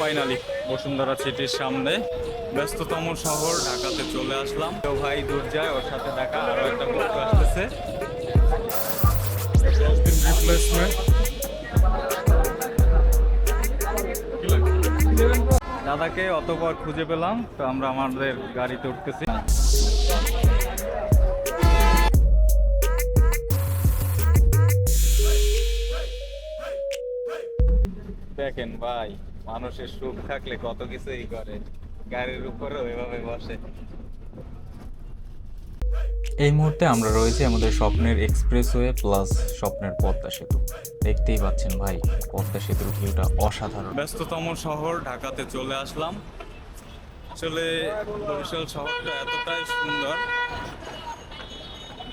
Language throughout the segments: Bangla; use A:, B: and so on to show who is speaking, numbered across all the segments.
A: ফাইনালি বসুন্ধরা সিটির সামনে ব্যস্ততম শহর, ঢাকাতে চলে আসলাম। তো ভাই, দূর যায়, ওর সাথে দেখা, আরও একটা বন্ধু আসতেছে। দাদাকে অতপর খুঁজে পেলাম, তো আমরা আমাদের গাড়িতে উঠতেছি। দেখেন ভাই মানুষের সুখ থাকলে কত কিছুই করে। গাড়ির উপরেও এভাবে বসে।
B: এই মুহূর্তে আমরা রয়েছি আমাদের স্বপ্নের এক্সপ্রেসওয়ে প্লাস স্বপ্নের পদ্মা সেতু। দেখতেই পাচ্ছেন ভাই পদ্মা সেতুর ভিউটা অসাধারণ।
A: ব্যস্ততম শহর ঢাকাতে চলে আসলাম। আসলে বরিশাল শহরটা এতটাই সুন্দর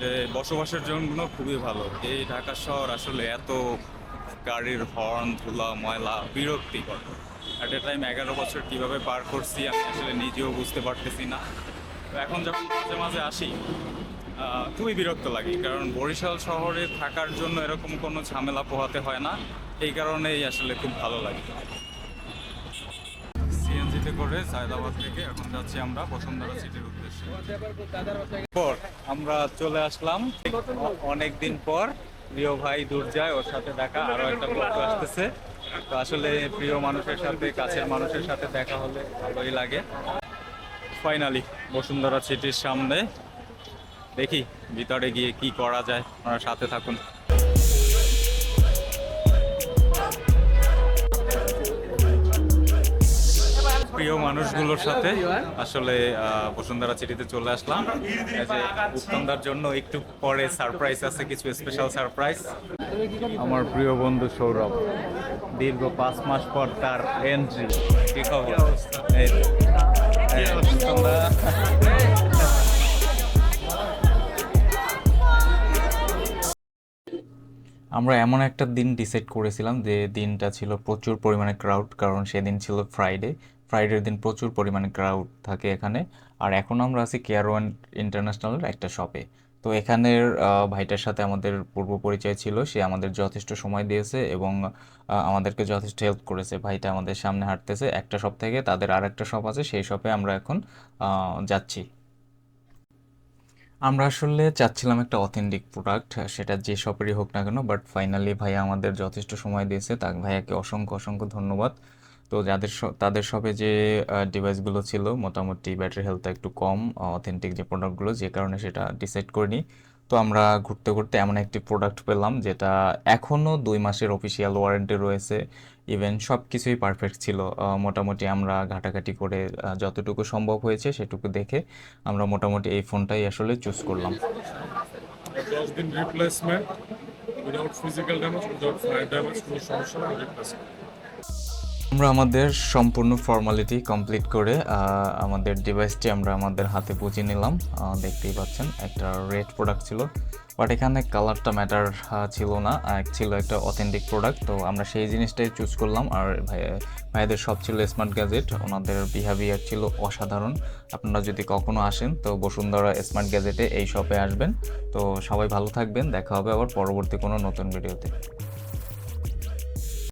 A: যে বসবাসের জন্য খুবই ভালো। এই ঢাকা শহর আসলে এত গাড়ির হর্ন, ধুলা, ময়লা, বিরক্তিকর। অ্যাট এ টাইম এগারো বছর কীভাবে পার করছি, আমি আসলে নিজেও বুঝতে পারতেছি না। তো এখন যখন মাঝে মাঝে আসি খুবই বিরক্ত লাগে, কারণ বরিশাল শহরে থাকার জন্য এরকম কোনো ঝামেলা পোহাতে হয় না। এই কারণেই আসলে খুব ভালো লাগে। সিএনজিতে করে সায়দাবাদ থেকে এখন যাচ্ছি আমরা, বসুন্ধরা সিটির উদ্দেশ্যে। পর আমরা চলে আসলাম অনেক দিন পর প্রিয় ভাই দূর যায়, ওর সাথে দেখা, আরও একটা গল্প আসতেছে। তো আসলে প্রিয় মানুষের সাথে, কাছের মানুষের সাথে দেখা হলে ভালোই লাগে। ফাইনালি বসুন্ধরা সিটির সামনে। দেখি ভিতরে গিয়ে কি করা যায় ওনার সাথে থাকুন। প্রিয় মানুষগুলোর সাথে। আসলে আহ, বসুন্ধরা সিটিতে চলে আসলাম। উত্তমদার জন্য একটু পরে সারপ্রাইজ আছে কিছু স্পেশাল সারপ্রাইজ। আমার প্রিয় বন্ধু সৌরভ দীর্ঘ পাঁচ মাস পর তার এন্ট্রি কি খবর?
B: আমরা এমন একটা দিন ডিসাইড করেছিলাম যে দিনটা ছিল প্রচুর পরিমাণে ক্রাউড কারণ সেদিন ছিল ফ্রাইডে ফ্রাইডের দিন প্রচুর পরিমাণে ক্রাউড থাকে এখানে। আর এখন আমরা আছি কেয়ার ওয়ান ইন্টারন্যাশনালের একটা শপে তো এখানের ভাইটার সাথে আমাদের পূর্ব পরিচয় ছিল। সে আমাদের যথেষ্ট সময় দিয়েছে এবং আমাদেরকে যথেষ্ট হেল্প করেছে। ভাইটা আমাদের সামনে হাঁটতেছে। একটা শপ থেকে তাদের আর একটা শপ আছে। সেই শপে আমরা এখন যাচ্ছি। আমরা আসলে চাচ্ছিলাম একটা অথেন্টিক প্রোডাক্ট সেটা যে শপেরই হোক না কেন বাট ফাইনালি ভাইয়া আমাদের যথেষ্ট সময় দিয়েছে। তা ভাইয়াকে অসংখ্য অসংখ্য ধন্যবাদ। তো যাদের তাদের শপে যে ডিভাইসগুলো ছিল, মোটামুটি ব্যাটারি হেলথ একটু কম অথেন্টিক যে প্রোডাক্টগুলো যে কারণে সেটা ডিসাইড করিনি। তো আমরা ঘুরতে ঘুরতে এমন একটি প্রোডাক্ট পেলাম, যেটা এখনও দুই মাসের অফিসিয়াল ওয়ারেন্টি রয়েছে। ইভেন সব কিছুই পারফেক্ট ছিল মোটামুটি আমরা ঘাটাঘাটি করে যতটুকু সম্ভব হয়েছে সেটুকু দেখে আমরা মোটামুটি এই ফোনটাই আসলে চুজ করলাম।
C: Replacement without physical damage without damage কোনো সমস্যা রিপ্লেসমেন্ট
B: আমরা আমাদের সম্পূর্ণ ফর্মালিটি কমপ্লিট করে আমাদের ডিভাইসটি আমরা আমাদের হাতে পুঁছে নিলাম। দেখতেই পাচ্ছেন, একটা রেড প্রোডাক্ট ছিল বাট এখানে কালারটা ম্যাটার ছিল না। ছিল একটা অথেন্টিক প্রোডাক্ট তো আমরা সেই জিনিসটাই চুজ করলাম। আর ভাই, ভাইদের সব ছিল স্মার্ট গ্যাজেট ওনাদের বিহেভিয়ার ছিল অসাধারণ। আপনারা যদি কখনো আসেন, তো বসুন্ধরা স্মার্ট গ্যাজেটে এই শপে আসবেন। তো সবাই ভালো থাকবেন, দেখা হবে আবার পরবর্তী কোনো নতুন ভিডিওতে